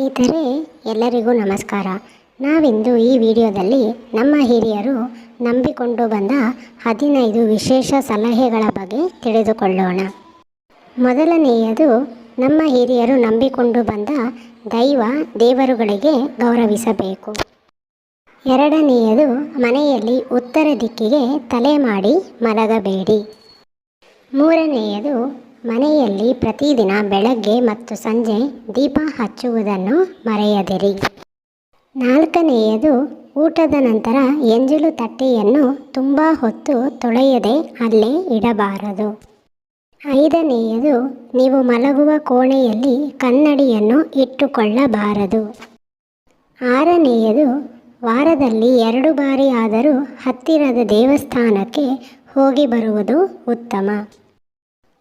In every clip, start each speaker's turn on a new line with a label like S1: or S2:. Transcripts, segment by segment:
S1: ಸ್ನೇಹಿತರೆ, ಎಲ್ಲರಿಗೂ ನಮಸ್ಕಾರ. ನಾವಿಂದು ಈ ವಿಡಿಯೋದಲ್ಲಿ ನಮ್ಮ ಹಿರಿಯರು ನಂಬಿಕೊಂಡು ಬಂದ ಹದಿನೈದು ವಿಶೇಷ ಸಲಹೆಗಳ ಬಗ್ಗೆ ತಿಳಿದುಕೊಳ್ಳೋಣ. ಮೊದಲನೆಯದು, ನಮ್ಮ ಹಿರಿಯರು ನಂಬಿಕೊಂಡು ಬಂದ ದೈವ ದೇವರುಗಳಿಗೆ ಗೌರವಿಸಬೇಕು. ಎರಡನೆಯದು, ಮನೆಯಲ್ಲಿ ಉತ್ತರ ದಿಕ್ಕಿಗೆ ತಲೆ ಮಾಡಿ ಮಲಗಬೇಡಿ. ಮೂರನೆಯದು ಮನೆಯಲ್ಲಿ ಪ್ರತಿದಿನ ಬೆಳಗ್ಗೆ ಮತ್ತು ಸಂಜೆ ದೀಪ ಹಚ್ಚುವುದನ್ನು ಮರೆಯದಿರಿ. ನಾಲ್ಕನೆಯದು, ಊಟದ ನಂತರ ಎಂಜಲು ತಟ್ಟೆಯನ್ನು ತುಂಬ ಹೊತ್ತು ತೊಳೆಯದೆ ಅಲ್ಲೇ ಇಡಬಾರದು. ಐದನೆಯದು, ನೀವು ಮಲಗುವ ಕೋಣೆಯಲ್ಲಿ ಕನ್ನಡಿಯನ್ನು ಇಟ್ಟುಕೊಳ್ಳಬಾರದು. ಆರನೆಯದು, ವಾರದಲ್ಲಿ ಎರಡು ಬಾರಿ ಆದರೂ ಹತ್ತಿರದ ದೇವಸ್ಥಾನಕ್ಕೆ ಹೋಗಿ ಬರುವುದು ಉತ್ತಮ.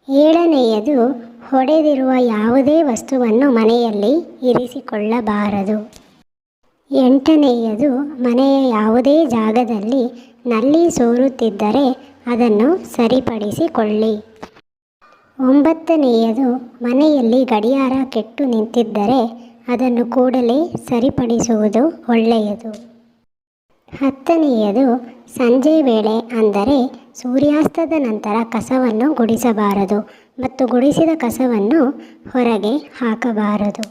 S1: ಏಳನೆಯದು, ಹೊಡೆದಿರುವ ಯಾವುದೇ ವಸ್ತುವನ್ನು ಮನೆಯಲ್ಲಿ ಇರಿಸಿಕೊಳ್ಳಬಾರದು. ಎಂಟನೆಯದು, ಮನೆಯ ಯಾವುದೇ ಜಾಗದಲ್ಲಿ ನಲ್ಲಿ ಸೋರುತ್ತಿದ್ದರೆ ಅದನ್ನು ಸರಿಪಡಿಸಿಕೊಳ್ಳಿ. ಒಂಬತ್ತನೆಯದು, ಮನೆಯಲ್ಲಿ ಗಡಿಯಾರ ಕೆಟ್ಟು ನಿಂತಿದ್ದರೆ ಅದನ್ನು ಕೂಡಲೇ ಸರಿಪಡಿಸುವುದು ಒಳ್ಳೆಯದು. ಹತ್ತನೆಯದು ಸಂಜೆ ವೇಳೆ ಅಂದರೆ ಸೂರ್ಯಾಸ್ತದ ನಂತರ ಕಸವನ್ನು ಗುಡಿಸಬಾರದು ಮತ್ತು ಗುಡಿಸಿದ ಕಸವನ್ನು ಹೊರಗೆ ಹಾಕಬಾರದು.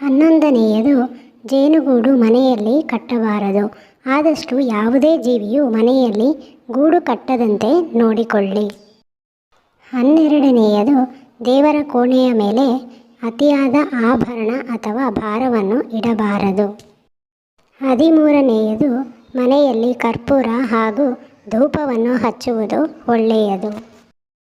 S1: ಹನ್ನೊಂದನೆಯದು ಜೇನುಗೂಡು ಮನೆಯಲ್ಲಿ ಕಟ್ಟಬಾರದು. ಆದಷ್ಟು ಯಾವುದೇ ಜೀವಿಯು ಮನೆಯಲ್ಲಿ ಗೂಡು ಕಟ್ಟದಂತೆ ನೋಡಿಕೊಳ್ಳಿ. ಹನ್ನೆರಡನೆಯದು ದೇವರ ಕೋಣೆಯ ಮೇಲೆ ಅತಿಯಾದ ಆಭರಣ ಅಥವಾ ಭಾರವನ್ನು ಇಡಬಾರದು. ಹದಿಮೂರನೆಯದು, ಮನೆಯಲ್ಲಿ ಕರ್ಪೂರ ಹಾಗೂ ಧೂಪವನ್ನು ಹಚ್ಚುವುದು ಒಳ್ಳೆಯದು.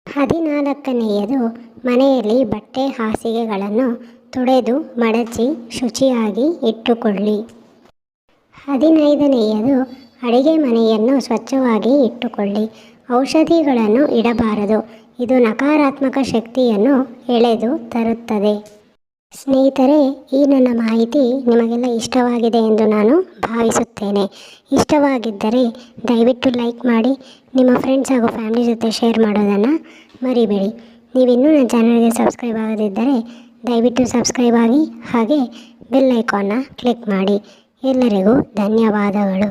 S1: ಹದಿನಾಲ್ಕನೆಯದು, ಮನೆಯಲ್ಲಿ ಬಟ್ಟೆ ಹಾಸಿಗೆಗಳನ್ನು ತೊಡೆದು ಮಡಚಿ ಶುಚಿಯಾಗಿ ಇಟ್ಟುಕೊಳ್ಳಿ. ಹದಿನೈದನೆಯದು, ಅಡಿಗೆ ಮನೆಯನ್ನು ಸ್ವಚ್ಛವಾಗಿ ಇಟ್ಟುಕೊಳ್ಳಿ. ಔಷಧಿಗಳನ್ನು ಇಡಬಾರದು, ಇದು ನಕಾರಾತ್ಮಕ ಶಕ್ತಿಯನ್ನು ಎಳೆದು ತರುತ್ತದೆ. ಸ್ನೇಹಿತರೆ, ಈ ನನ್ನ ಮಾಹಿತಿ ನಿಮಗೆಲ್ಲ ಇಷ್ಟವಾಗಿದೆ ಎಂದು ನಾನು ಭಾವಿಸುತ್ತೇನೆ. ಇಷ್ಟವಾಗಿದ್ದರೆ ದಯವಿಟ್ಟು ಲೈಕ್ ಮಾಡಿ, ನಿಮ್ಮ ಫ್ರೆಂಡ್ಸ್ ಹಾಗೂ ಫ್ಯಾಮಿಲಿ ಜೊತೆ ಶೇರ್ ಮಾಡೋದನ್ನು ಮರಿಬೇಡಿ. ನೀವಿನ್ನೂ ನನ್ನ ಚಾನಲ್ಗೆ ಸಬ್ಸ್ಕ್ರೈಬ್ ಆಗದಿದ್ದರೆ ದಯವಿಟ್ಟು ಸಬ್ಸ್ಕ್ರೈಬ್ ಆಗಿ ಹಾಗೆ ಬೆಲ್ ಐಕಾನ್ನ ಕ್ಲಿಕ್ ಮಾಡಿ. ಎಲ್ಲರಿಗೂ ಧನ್ಯವಾದಗಳು.